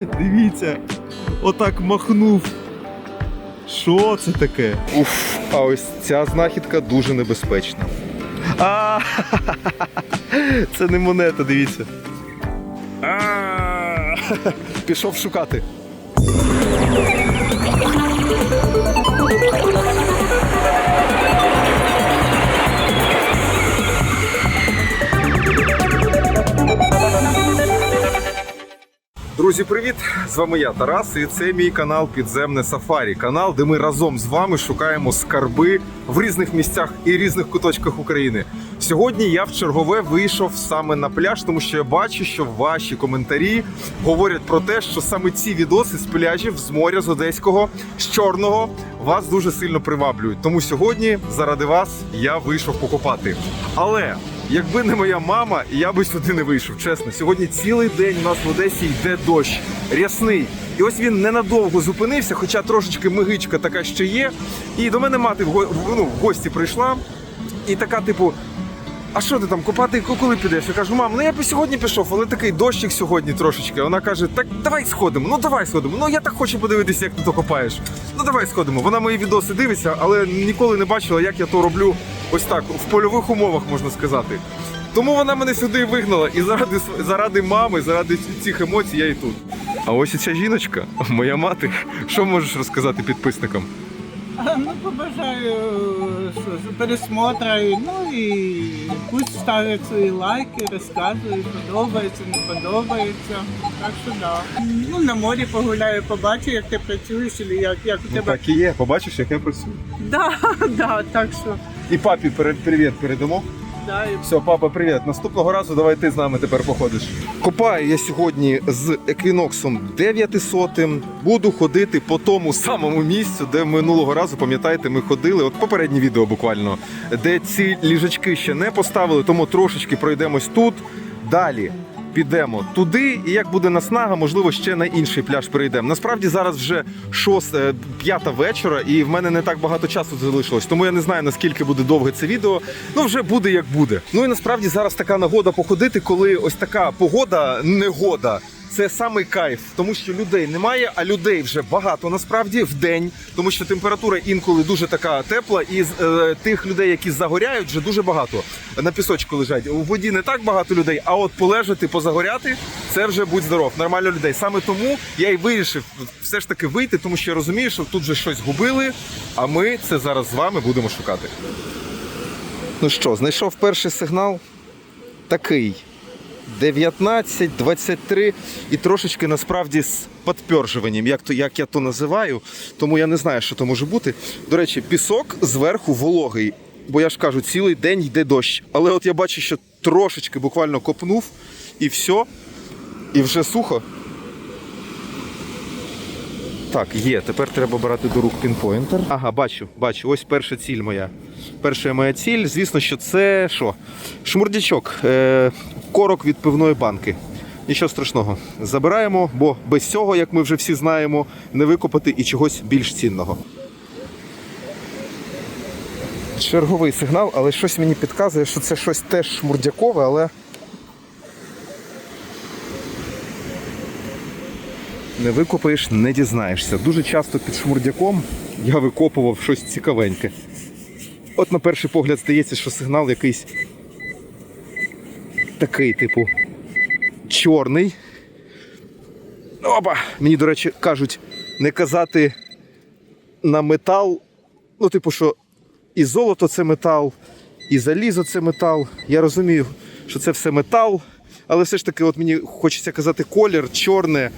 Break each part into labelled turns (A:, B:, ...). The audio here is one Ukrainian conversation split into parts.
A: Дивіться, отак махнув. Що це таке?
B: Уф, а ось ця знахідка дуже небезпечна.
A: А, це не монета, дивіться. А,
B: Пішов шукати. Друзі, привіт! З вами я, Тарас, і це мій канал Підземне Сафарі. Канал, де ми разом з вами шукаємо скарби в різних місцях і різних куточках України. Сьогодні я в чергове вийшов саме на пляж, тому що я бачу, що ваші коментарі говорять про те, що саме ці відоси з пляжів, з моря, з Одеського, з Чорного вас дуже сильно приваблюють. Тому сьогодні заради вас я вийшов покупати. Але Якби не моя мама, я би сюди не вийшов. Чесно, сьогодні цілий день у нас в Одесі йде дощ рясний. І ось він ненадовго зупинився, хоча трошечки мигичка така ще є. І до мене мати в, го- ну, в гості прийшла, і така, типу. А що ти там купати коли підеш? Я кажу, мам, ну я б сьогодні пішов, але такий дощик сьогодні трошечки. Вона каже: Так давай сходимо, ну давай сходимо. Ну я так хочу подивитися, як ти то копаєш. Ну давай сходимо. Вона мої відоси дивиться, але ніколи не бачила, як я то роблю ось так, в польових умовах, можна сказати. Тому вона мене сюди вигнала. І заради заради мами, заради цих емоцій я і тут. А ось і ця жіночка, моя мати. Що можеш розказати підписникам?
C: А, Ну, побажаю що, ж, пересмотра, і, ну і пусть ставлять свої лайки, розказують, подобається, не подобається. Так що да. Ну, на морі погуляю, побачу, як ти працюєш, і як, як у
B: Ну,
C: тебе.
B: так і є. Побачиш, як я працюю.
C: Да, да, так що.
B: І папі перед привіт передамо. Все, папа, привіт. Наступного разу давай ти з нами тепер походиш. Копаю я сьогодні з еквіноксом 900. Буду ходити по тому самому місцю, де минулого разу, пам'ятаєте, ми ходили. От попереднє відео буквально, де ці ліжачки ще не поставили, тому трошечки пройдемось тут. Далі. Підемо туди, і як буде наснага, можливо, ще на інший пляж перейдемо. Насправді зараз вже шост, е, п'ята вечора, і в мене не так багато часу залишилось, тому я не знаю наскільки буде довге це відео. Ну вже буде як буде. Ну і насправді зараз така нагода походити, коли ось така погода, негода. Це самий кайф, тому що людей немає, а людей вже багато насправді в день, тому що температура інколи дуже така тепла, і е, тих людей, які загоряють, вже дуже багато на пісочку лежать. У воді не так багато людей, а от полежати, позагоряти це вже будь здоров, нормально людей. Саме тому я й вирішив все ж таки вийти, тому що я розумію, що тут вже щось губили, а ми це зараз з вами будемо шукати. Ну що, знайшов перший сигнал такий. 19, 23 і трошечки насправді з підпержуванням, як, як я то називаю. Тому я не знаю, що то може бути. До речі, пісок зверху вологий, бо я ж кажу, цілий день йде дощ. Але от я бачу, що трошечки буквально копнув і все, і вже сухо. Так, є. Тепер треба брати до рук пінпоінтер. Ага, бачу, бачу. Ось перша ціль моя. Перша моя ціль, звісно, що це що? Шмурдячок, е, корок від пивної банки. Нічого страшного. Забираємо, бо без цього, як ми вже всі знаємо, не викопати і чогось більш цінного. Черговий сигнал, але щось мені підказує, що це щось теж шмурдякове, але. Не викопаєш, не дізнаєшся. Дуже часто під шмурдяком я викопував щось цікавеньке. От на перший погляд здається, що сигнал якийсь такий, типу, чорний. Опа! Мені, до речі, кажуть, не казати на метал. Ну, типу, що і золото це метал, і залізо це метал. Я розумію, що це все метал, але все ж таки, от мені хочеться казати колір, чорне,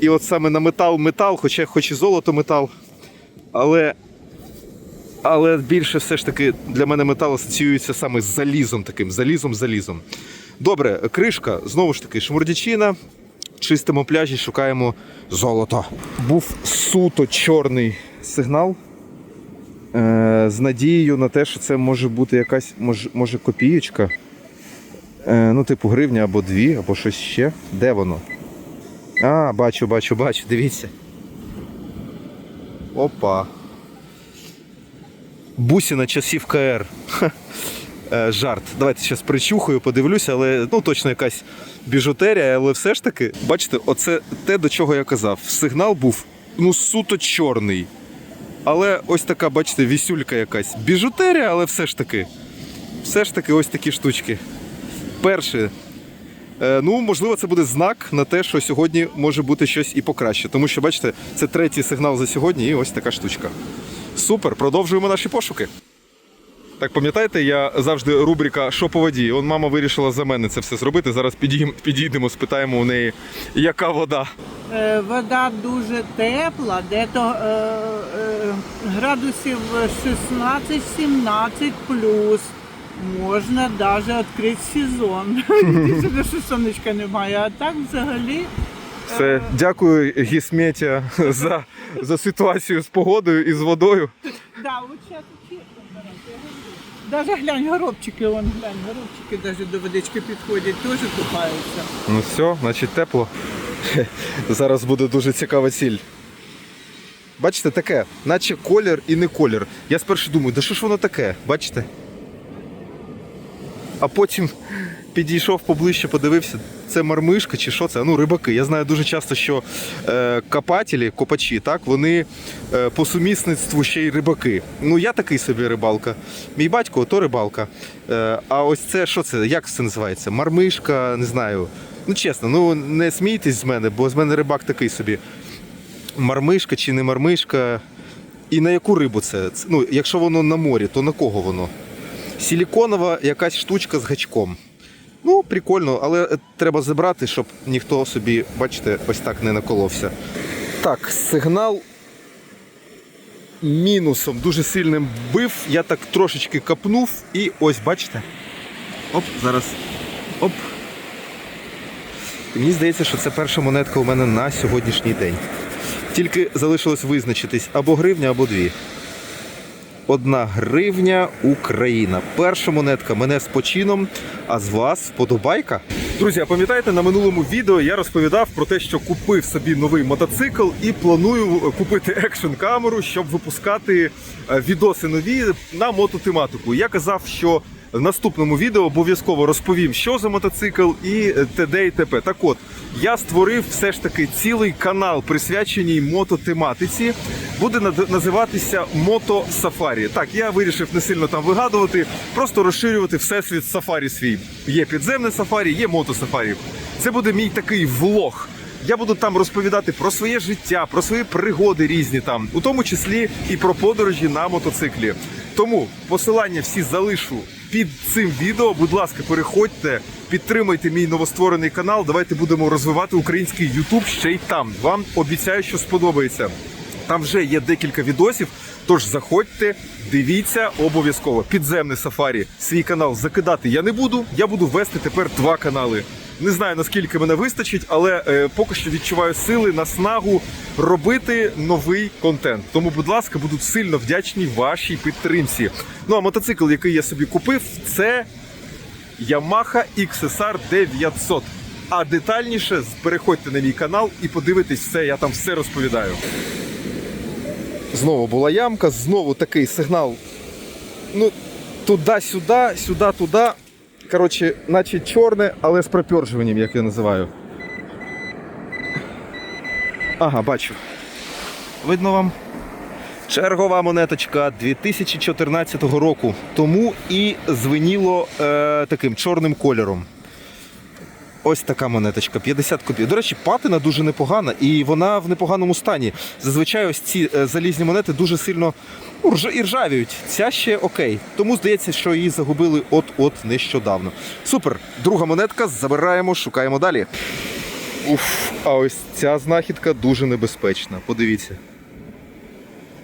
B: і от саме на метал метал, хоча хоч і золото метал. Але, але більше все ж таки для мене метал асоціюється саме з залізом таким, залізом, залізом. Добре, кришка, знову ж таки, шмурдячина. Чистимо пляжі, шукаємо золото. Був суто чорний сигнал е, з надією на те, що це може бути якась може, може копієчка. Е, ну, типу гривня або дві, або щось ще. Де воно? А, бачу, бачу, бачу, дивіться. Опа. Бусіна часів КР. Е, жарт. Давайте зараз причухаю, подивлюся, але ну точно якась біжутерія, але все ж таки, бачите, оце те, до чого я казав. Сигнал був ну суто чорний. Але ось така, бачите, вісюлька якась. Біжутерія, але все ж таки. Все ж таки, ось такі штучки. Перше. Е, ну, можливо, це буде знак на те, що сьогодні може бути щось і покраще. Тому що, бачите, це третій сигнал за сьогодні, і ось така штучка. Супер, продовжуємо наші пошуки. Так, пам'ятаєте, я завжди рубрика Що по воді? Он мама вирішила за мене це все зробити. Зараз підійдемо, спитаємо у неї, яка вода.
C: Е, Вода дуже тепла, де-то е, е, градусів 16-17 плюс. Можна навіть відкрити сезон. Єдине, що сонечка немає, а так взагалі.
B: Все, дякую, Гісметя, за, за ситуацію з погодою і з водою.
C: Да, Даже глянь, горобчики, вон глянь, горобчики даже до водички підходять, теж купаються.
B: Ну все, значить тепло. Зараз буде дуже цікава ціль. Бачите, таке, наче колір і не колір. Я спершу думаю, да що ж воно таке? Бачите? А потім підійшов поближче, подивився, це мармишка чи що це? Ну, рибаки. Я знаю дуже часто, що е, копателі, копачі, так, вони е, по сумісництву ще й рибаки. Ну, я такий собі рибалка. Мій батько то рибалка. Е, а ось це що це? Як це називається? Мармишка, не знаю. Ну, чесно, ну не смійтесь з мене, бо з мене рибак такий собі. Мармишка чи не мармишка. І на яку рибу це? Ну, якщо воно на морі, то на кого воно? Силіконова якась штучка з гачком. Ну, прикольно, але е, треба забрати, щоб ніхто собі, бачите, ось так не наколовся. Так, сигнал мінусом дуже сильним бив. Я так трошечки капнув і ось, бачите? Оп, зараз. Оп. Мені здається, що це перша монетка у мене на сьогоднішній день. Тільки залишилось визначитись або гривня, або дві. Одна гривня Україна. Перша монетка мене з почином, а з вас вподобайка. Друзі, а пам'ятаєте, на минулому відео я розповідав про те, що купив собі новий мотоцикл і планую купити екшн камеру, щоб випускати е, відоси нові на мототематику. Я казав, що в наступному відео обов'язково розповім, що за мотоцикл і е, т.д. і т.п. Так от, я створив все ж таки цілий канал, присвячений мототематиці. Буде називатися Мото Сафарі. Так, я вирішив не сильно там вигадувати, просто розширювати всесвіт сафарі свій. Є підземне сафарі, є мото сафарі. Це буде мій такий влог. Я буду там розповідати про своє життя, про свої пригоди різні там, у тому числі і про подорожі на мотоциклі. Тому посилання всі залишу під цим відео. Будь ласка, переходьте, підтримайте мій новостворений канал. Давайте будемо розвивати український Ютуб ще й там. Вам обіцяю, що сподобається. Там вже є декілька відосів. Тож заходьте, дивіться обов'язково. Підземне сафарі. Свій канал закидати я не буду. Я буду вести тепер два канали. Не знаю наскільки мене вистачить, але е, поки що відчуваю сили, наснагу робити новий контент. Тому, будь ласка, буду сильно вдячний вашій підтримці. Ну а мотоцикл, який я собі купив, це Yamaha XSR 900. А детальніше переходьте на мій канал і подивитесь все, я там все розповідаю. Знову була ямка, знову такий сигнал. Ну, туди-сюди, сюди-туди. Коротше, наче чорне, але з пропержуванням, як я називаю. Ага, бачу. Видно вам? Чергова монеточка 2014 року. Тому і звеніло е, таким чорним кольором. Ось така монеточка, 50 копійок. До речі, патина дуже непогана і вона в непоганому стані. Зазвичай ось ці е, залізні монети дуже сильно ну, ржа- Ця ще окей. Тому здається, що її загубили от-от нещодавно. Супер. Друга монетка. Забираємо, шукаємо далі. Уф, а ось ця знахідка дуже небезпечна. Подивіться.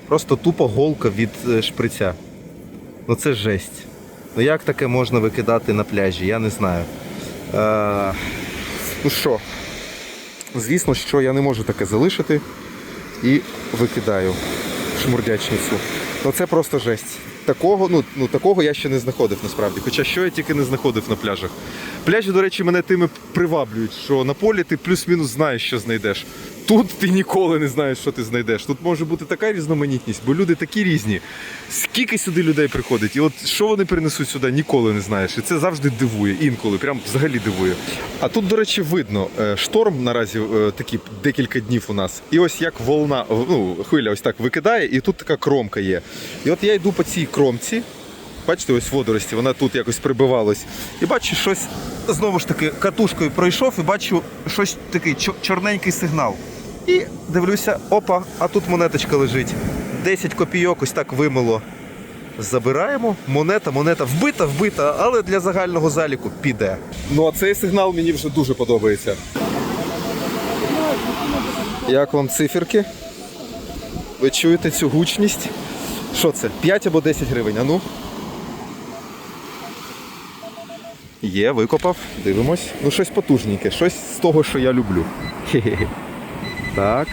B: Просто тупо голка від е, шприця. Ну це жесть. Ну як таке можна викидати на пляжі? Я не знаю. Е, ну що, звісно, що я не можу таке залишити і викидаю шмурдячницю. Ну це просто жесть. Такого, ну, ну, такого я ще не знаходив насправді. Хоча що я тільки не знаходив на пляжах. Пляжі, до речі, мене тими приваблюють, що на полі ти плюс-мінус знаєш, що знайдеш. Тут ти ніколи не знаєш, що ти знайдеш. Тут може бути така різноманітність, бо люди такі різні. Скільки сюди людей приходить, і от що вони принесуть сюди, ніколи не знаєш. І це завжди дивує, інколи, прям взагалі дивує. А тут, до речі, видно, е, шторм наразі е, такі декілька днів у нас. І ось як волна, ну, хвиля ось так викидає, і тут така кромка є. І от я йду по цій кромці. Бачите, ось водорості, вона тут якось прибивалась. І бачу щось, знову ж таки, катушкою пройшов і бачу щось такий чо- чорненький сигнал. І дивлюся, опа, а тут монеточка лежить. 10 копійок, ось так вимило. Забираємо. Монета, монета вбита, вбита, але для загального заліку піде. Ну а цей сигнал мені вже дуже подобається. Як вам циферки? Ви чуєте цю гучність? Що це? 5 або 10 гривень, а ну? Є, викопав, дивимось. Ну, щось потужненьке, щось з того, що я люблю. Хе-хе-хе. Так.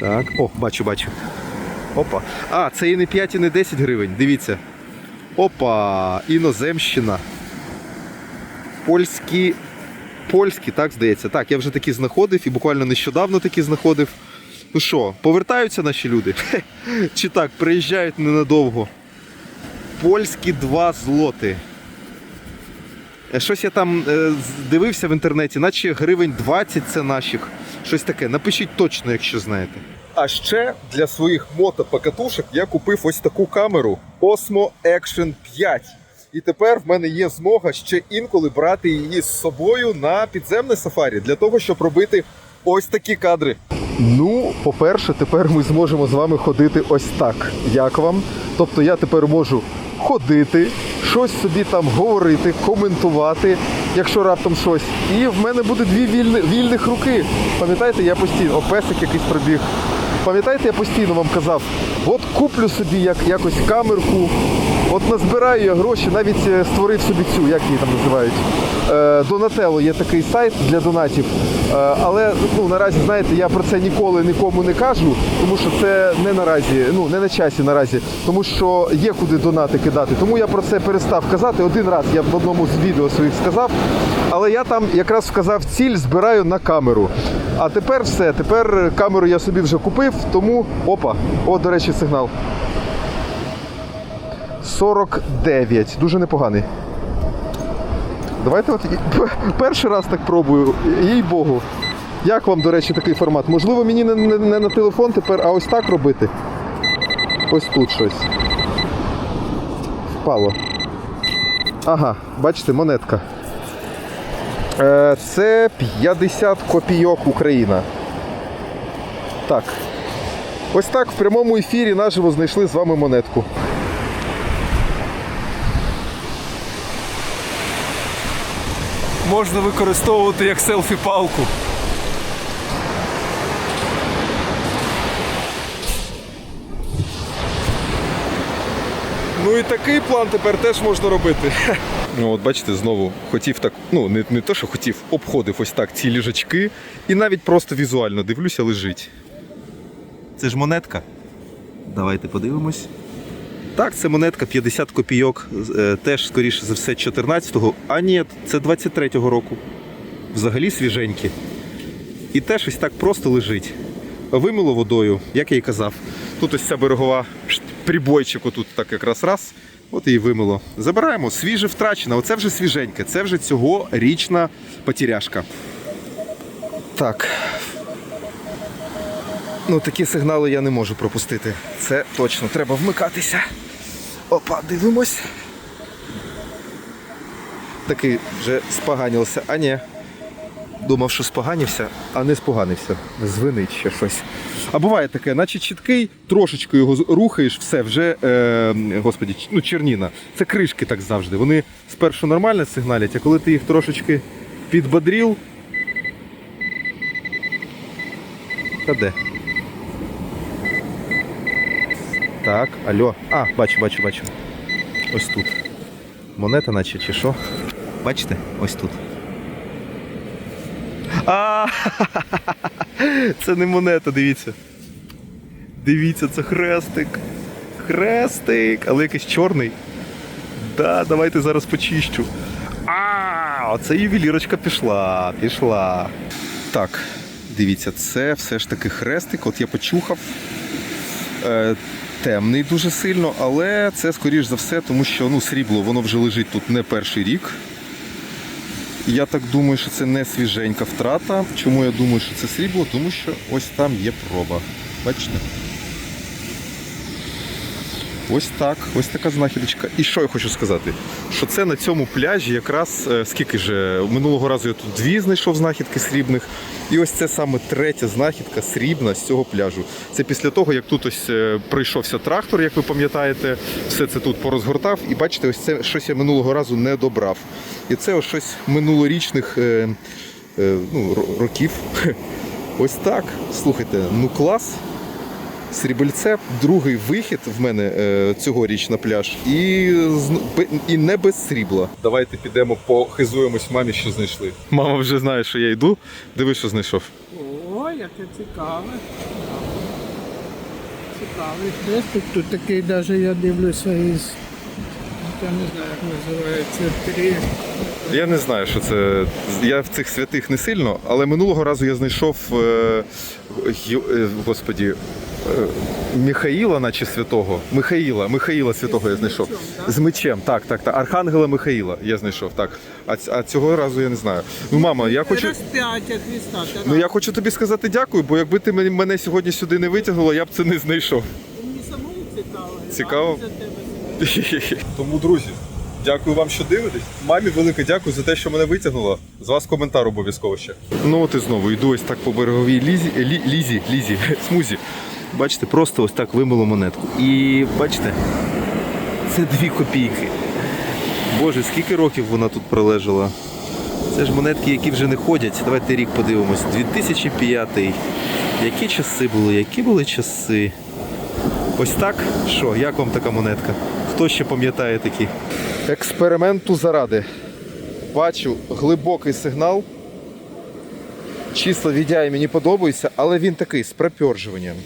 B: Так. О, бачу, бачу. Опа. А, це і не 5, і не 10 гривень. Дивіться. Опа, іноземщина. Польські. Польські, так здається. Так, я вже такі знаходив і буквально нещодавно такі знаходив. Ну що, повертаються наші люди? Чи так, приїжджають ненадовго. Польські 2 злоти. Е, Щось я там е, дивився в інтернеті, наче гривень 20 це наших. Щось таке. Напишіть точно, якщо знаєте. А ще для своїх мотопокатушок я купив ось таку камеру Osmo Action 5. І тепер в мене є змога ще інколи брати її з собою на підземне сафарі для того, щоб робити ось такі кадри. Ну, по-перше, тепер ми зможемо з вами ходити ось так. Як вам? Тобто я тепер можу ходити, щось собі там говорити, коментувати, якщо раптом щось. І в мене буде дві вільни, вільних руки. Пам'ятаєте, я постійно, о, песик якийсь пробіг. Пам'ятаєте, я постійно вам казав, от куплю собі як, якось камерку, от назбираю я гроші, навіть е, створив собі цю, як її там називають. Е, Donatello є такий сайт для донатів. Е, але ну, наразі, знаєте, я про це ніколи нікому не кажу, тому що це не наразі, ну не на часі наразі, тому що є куди донати кидати. Тому я про це перестав казати. Один раз я в одному з відео своїх сказав, але я там якраз вказав ціль, збираю на камеру. А тепер все. Тепер камеру я собі вже купив, тому опа, от, до речі, сигнал. 49. Дуже непоганий. Давайте от перший раз так пробую, їй Богу. Як вам, до речі, такий формат? Можливо, мені не, не, не на телефон тепер, а ось так робити. Ось тут щось. Впало. Ага, бачите, монетка. Е, це 50 копійок Україна. Так. Ось так в прямому ефірі наживо знайшли з вами монетку.
A: Можна використовувати як селфі-палку.
B: Ну і такий план тепер теж можна робити. Ну, от бачите, знову хотів так, ну не, не те, що хотів, обходив ось так ці ліжачки і навіть просто візуально дивлюся, лежить.
A: Це ж монетка. Давайте подивимось. Так, це монетка 50 копійок, е, теж, скоріше за все, 14-го. А ні, це 23-го року. Взагалі свіженькі. І теж ось так просто лежить. Вимило водою, як я і казав.
B: Тут ось ця берегова прибойчик, отут так якраз раз.
A: От і вимило. Забираємо. Свіже втрачено. Оце вже свіженьке. Це вже цьогорічна потеряшка. Так. Ну, такі сигнали я не можу пропустити. Це точно. Треба вмикатися. Опа, дивимось. Такий вже споганився. А ні. Думав, що споганився, а не споганився. Звинить ще щось. А буває таке, наче чіткий, трошечки його рухаєш, все, вже, е, господі, ну, черніна. Це кришки так завжди. Вони спершу нормально сигналять, а коли ти їх трошечки підбодрів. Та де? Так, алло. А, бачу, бачу, бачу. Ось тут. Монета, наче чи що? Бачите? Ось тут. А, це не монета, дивіться. Дивіться, це хрестик. Хрестик, але якийсь чорний. Да, давайте зараз почищу. А, оце ювелірочка пішла, пішла. Так,
B: дивіться, це все ж таки хрестик. От я почухав. Темний дуже сильно, але це скоріш за все, тому що ну, срібло воно вже лежить тут не перший рік. Я так думаю, що це не свіженька втрата. Чому я думаю, що це срібло? Тому що ось там є проба. Бачите? Ось так, ось така знахідочка. І що я хочу сказати? Що це на цьому пляжі якраз е, скільки же минулого разу я тут дві знайшов знахідки срібних. І ось це саме третя знахідка срібна з цього пляжу. Це після того, як тут ось е, прийшовся трактор, як ви пам'ятаєте, все це тут порозгортав. І бачите, ось це щось я минулого разу не добрав. І це ось щось минулорічних е, ну, років. Ось так. Слухайте, ну клас. Срібельце, другий вихід в мене е, цьогоріч на пляж, і, і не без срібла. Давайте підемо похизуємось мамі, що знайшли. Мама вже знає, що я йду. Диви, що знайшов.
C: О, яке цікаве. Цікавий хрестик. Тут такий навіть я дивлюся із. Я не знаю, як називається. Три.
B: Я не знаю, що це. Я в цих святих не сильно, але минулого разу я знайшов е, е, господі. Е, Михаїла, наче святого. Михаїла, Михаїла святого я знайшов. З мечем, так, так, так. Архангела Михаїла я знайшов, так. А, а цього разу я не знаю. Ну, мама, я хочу.
C: Христа.
B: Ну я хочу тобі сказати дякую, бо якби ти мене сьогодні сюди не витягнула, я б це не знайшов.
C: Мені самому цікаво.
B: Цікаво? Тому, друзі, дякую вам, що дивитесь. Мамі велике дякую за те, що мене витягнула. З вас коментар обов'язково ще. Ну от і знову йду ось так по береговій лізі, лі, лізі, лізі, смузі.
A: Бачите, просто ось так вимило монетку. І бачите, це дві копійки. Боже, скільки років вона тут пролежала? Це ж монетки, які вже не ходять. Давайте рік подивимось. 2005. Які часи були? Які були часи? Ось так? Що, як вам така монетка? Хто ще пам'ятає такі?
B: Експерименту заради. Бачу глибокий сигнал. Числа відяє мені подобаються, але він такий з пропьоржуванням.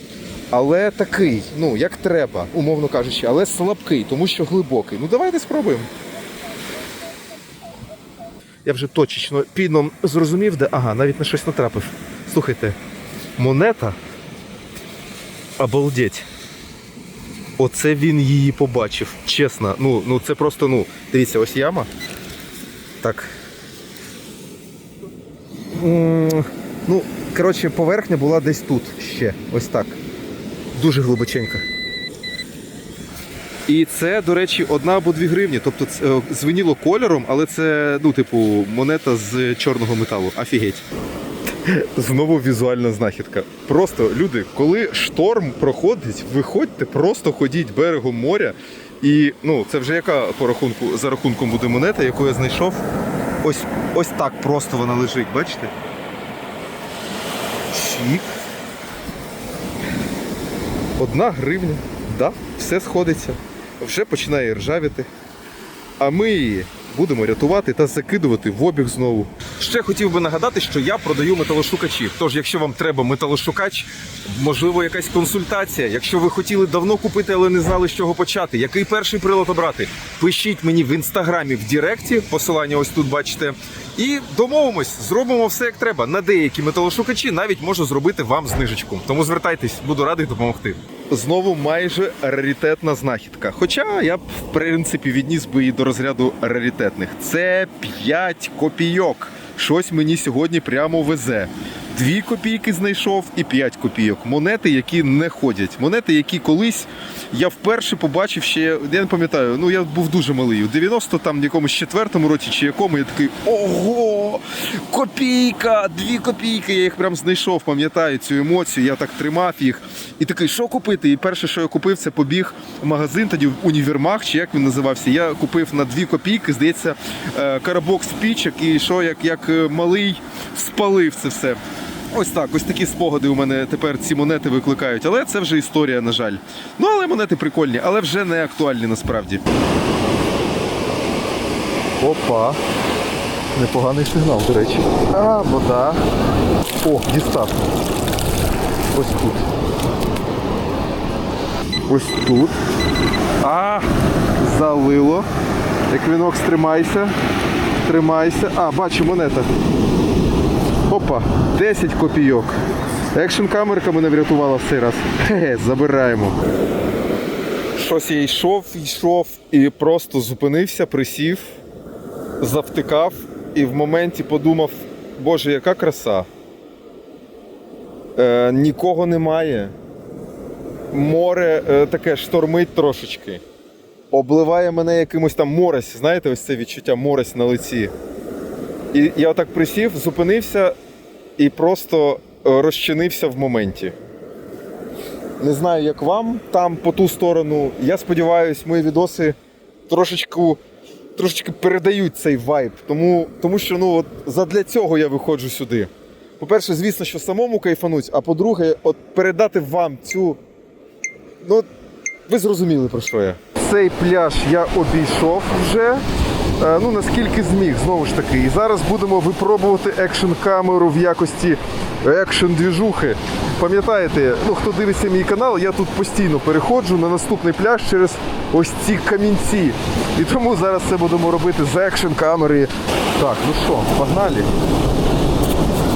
B: Але такий, ну, як треба, умовно кажучи, але слабкий, тому що глибокий. Ну давайте спробуємо.
A: Я вже точечно підном зрозумів, де. Ага, навіть на щось натрапив. Слухайте, монета. Обалдеть. Оце він її побачив. Чесно. Ну, ну це просто, ну, дивіться, ось яма. Так. Ну, коротше, поверхня була десь тут ще. Ось так. Дуже глибоченька. І це, до речі, одна або дві гривні. Тобто це, е, звеніло кольором, але це, ну, типу, монета з чорного металу. Офігеть.
B: Знову візуальна знахідка. Просто люди, коли шторм проходить, виходьте, просто ходіть берегом моря. І ну, це вже яка по рахунку за рахунком буде монета, яку я знайшов.
A: Ось, ось так просто вона лежить, бачите? Чік.
B: Одна гривня. Да, все сходиться. Вже починає ржавіти. А ми її будемо рятувати та закидувати в обіг знову. Ще хотів би нагадати, що я продаю металошукачі. Тож, якщо вам треба металошукач, можливо, якась консультація. Якщо ви хотіли давно купити, але не знали, з чого почати, який перший прилад обрати, пишіть мені в інстаграмі в Діректі, посилання ось тут бачите. І домовимось, зробимо все як треба. На деякі металошукачі навіть можу зробити вам знижечку. Тому звертайтесь, буду радий допомогти. Знову майже раритетна знахідка. Хоча я б в принципі відніс би її до розряду раритетних. Це 5 копійок. Щось мені сьогодні прямо везе. Дві копійки знайшов і 5 копійок. Монети, які не ходять. Монети, які колись я вперше побачив ще, я не пам'ятаю, ну я був дуже малий. У 90 там якомусь четвертому році чи якому я такий ого! Копійка! Дві копійки! Я їх прям знайшов, пам'ятаю цю емоцію. Я так тримав їх. І такий, що купити? І перше, що я купив, це побіг в магазин, тоді в універмаг, чи як він називався. Я купив на дві копійки, здається, е, коробок спічок і що як, як е, малий спалив це все. Ось так, ось такі спогади у мене тепер ці монети викликають. Але це вже історія, на жаль. Ну, але монети прикольні, але вже не актуальні насправді.
A: Опа. Непоганий сигнал, до речі. А, вода. О, дістав. Ось тут.
B: Ось тут. А, залило. Еквінокс, тримайся. Тримайся. А, бачу монета. Опа, 10 копійок. Екшн камерка мене врятувала в цей раз. Хе-хе, забираємо. Щось я йшов, йшов і просто зупинився, присів, завтикав і в моменті подумав, боже, яка краса. Е, нікого немає. Море е, таке штормить трошечки. Обливає мене якимось там морось, знаєте, ось це відчуття морось на лиці. І я отак присів, зупинився і просто е, розчинився в моменті. Не знаю, як вам там по ту сторону. Я сподіваюся, мої відоси трошечку, трошечки передають цей вайб. Тому, тому що ну, от, задля цього я виходжу сюди. По-перше, звісно, що самому кайфануть, а по-друге, от передати вам цю. Ну, ви зрозуміли про що я. Цей пляж я обійшов вже. е, Ну, наскільки зміг, знову ж таки. І зараз будемо випробувати екшн камеру в якості екшн двіжухи. Пам'ятаєте, ну хто дивиться мій канал, я тут постійно переходжу на наступний пляж через ось ці камінці. І тому зараз це будемо робити з екшн камери. Так, ну що, погнали.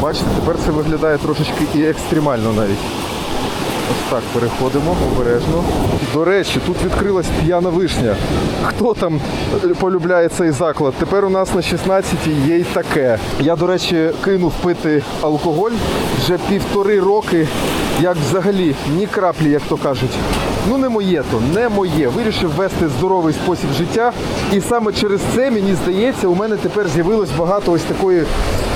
B: Бачите, тепер це виглядає трошечки і екстремально навіть. Ось так переходимо обережно. До речі, тут відкрилась п'яна вишня. Хто там полюбляє цей заклад? Тепер у нас на 16-й є й таке. Я, до речі, кинув пити алкоголь вже півтори роки, як взагалі ні краплі, як то кажуть. Ну не моє то, не моє. Вирішив вести здоровий спосіб життя. І саме через це, мені здається, у мене тепер з'явилось багато ось такої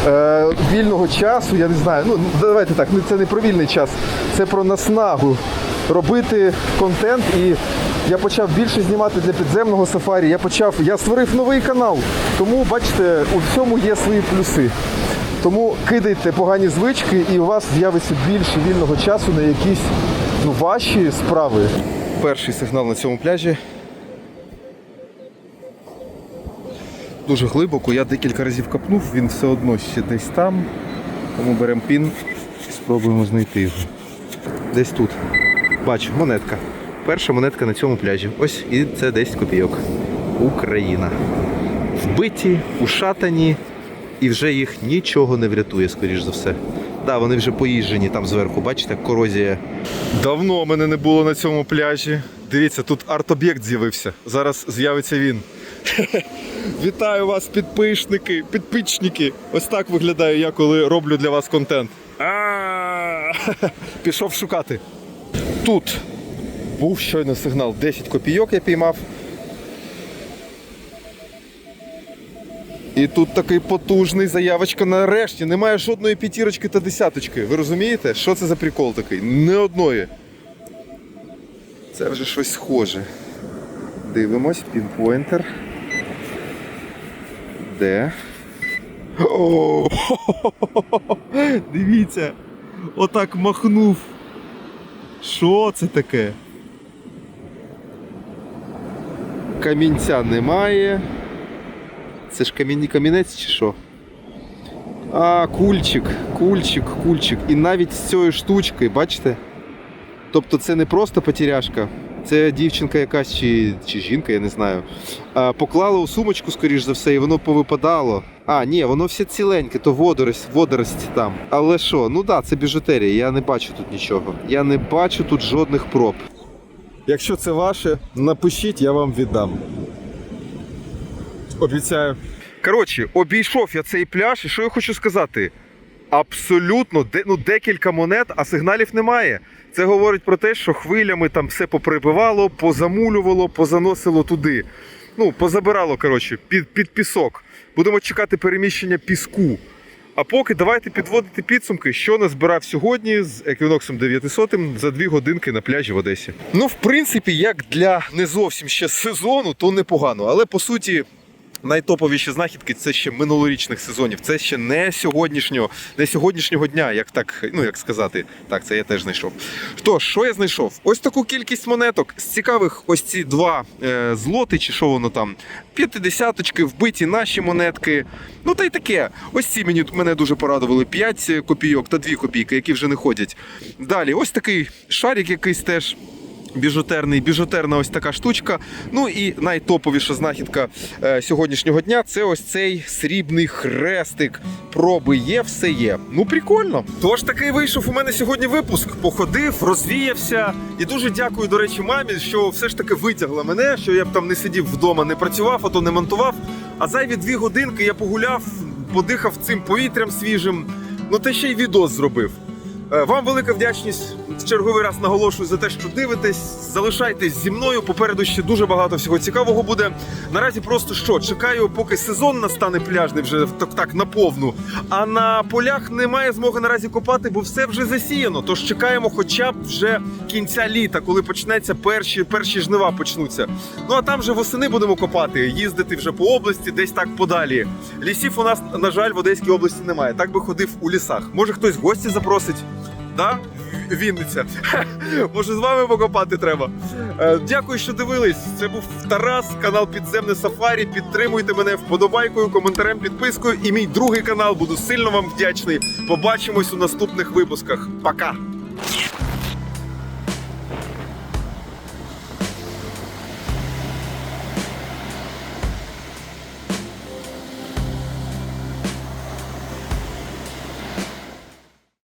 B: е, вільного часу. Я не знаю. Ну давайте так, ну, це не про вільний час, це про наснагу робити контент. І я почав більше знімати для підземного сафарі. Я почав, я створив новий канал. Тому бачите, у всьому є свої плюси. Тому кидайте погані звички, і у вас з'явиться більше вільного часу на якісь ну, ваші справи. Перший сигнал на цьому пляжі. Дуже глибоко, я декілька разів копнув, він все одно ще десь там. Тому беремо пін і спробуємо знайти його. Десь тут. Бачу, монетка. Перша монетка на цьому пляжі. Ось і це 10 копійок. Україна. Вбиті, ушатані, і вже їх нічого не врятує, скоріш за все. Да, вони вже поїжджені там зверху, бачите, корозія. Давно мене не було на цьому пляжі. Дивіться, тут арт-об'єкт з'явився. Зараз з'явиться він. Вітаю вас, підписники, підпичники. Ось так виглядаю я, коли роблю для вас контент. Пішов шукати. Тут був щойно сигнал 10 копійок я піймав. І тут такий потужний заявочка нарешті. Немає жодної п'ятірочки та десяточки. Ви розумієте, що це за прикол такий? Не одної. Це вже щось схоже. Дивимось, пінпойнтер. Де? О, Дивіться, отак махнув. Що це таке? Камінця немає. Це ж камінь, камінець чи що? А, кульчик, кульчик, кульчик. І навіть з цієї штучки, бачите? Тобто це не просто потеряшка, це дівчинка якась чи, чи жінка, я не знаю. А, поклала у сумочку, скоріш за все, і воно повипадало. А, ні, воно все ціленьке, то водорость, водорості там. Але що, ну да, це біжутерія, я не бачу тут нічого. Я не бачу тут жодних проб. Якщо це ваше, напишіть, я вам віддам. Обіцяю. Коротше, обійшов я цей пляж, і що я хочу сказати? Абсолютно, де, ну, декілька монет, а сигналів немає. Це говорить про те, що хвилями там все поприбивало, позамулювало, позаносило туди. Ну, позабирало, коротше, під, під пісок. Будемо чекати переміщення піску. А поки давайте підводити підсумки, що назбирав сьогодні з Equinox 900 за дві годинки на пляжі в Одесі. Ну, в принципі, як для не зовсім ще сезону, то непогано. Але по суті, найтоповіші знахідки це ще минулорічних сезонів. Це ще не сьогоднішнього, не сьогоднішнього дня, як так, ну як сказати, так, це я теж знайшов. Тож, що я знайшов? Ось таку кількість монеток. З цікавих ось ці два е, злоти, чи що воно там, п'ятидесяточки, вбиті наші монетки. Ну та й таке. Ось ці мені мене дуже порадували. 5 копійок та 2 копійки, які вже не ходять. Далі, ось такий шарик якийсь теж. Біжутерний, біжутерна ось така штучка. Ну і найтоповіша знахідка е, сьогоднішнього дня це ось цей срібний хрестик. Проби є, все є. Ну прикольно. Тож такий вийшов у мене сьогодні випуск. Походив, розвіявся. І дуже дякую, до речі, мамі, що все ж таки витягла мене, що я б там не сидів вдома, не працював, а то не монтував. А зайві дві годинки я погуляв, подихав цим повітрям свіжим. Ну та ще й відос зробив. Е, Вам велика вдячність. Черговий раз наголошую за те, що дивитесь. Залишайтесь зі мною. Попереду ще дуже багато всього цікавого буде. Наразі просто що чекаю, поки сезон настане пляжний вже так, так наповну. А на полях немає змоги наразі копати, бо все вже засіяно. Тож чекаємо, хоча б вже кінця літа, коли почнеться перші, перші жнива почнуться. Ну а там вже восени будемо копати, їздити вже по області, десь так подалі. Лісів у нас, на жаль, в Одеській області немає. Так би ходив у лісах. Може хтось гості запросить. Да? Вінниця. Може, з вами покопати треба. Е, Дякую, що дивились. Це був Тарас, канал Підземне Сафарі. Підтримуйте мене вподобайкою, коментарем, підпискою. І мій другий канал. Буду сильно вам вдячний. Побачимось у наступних випусках. Пока!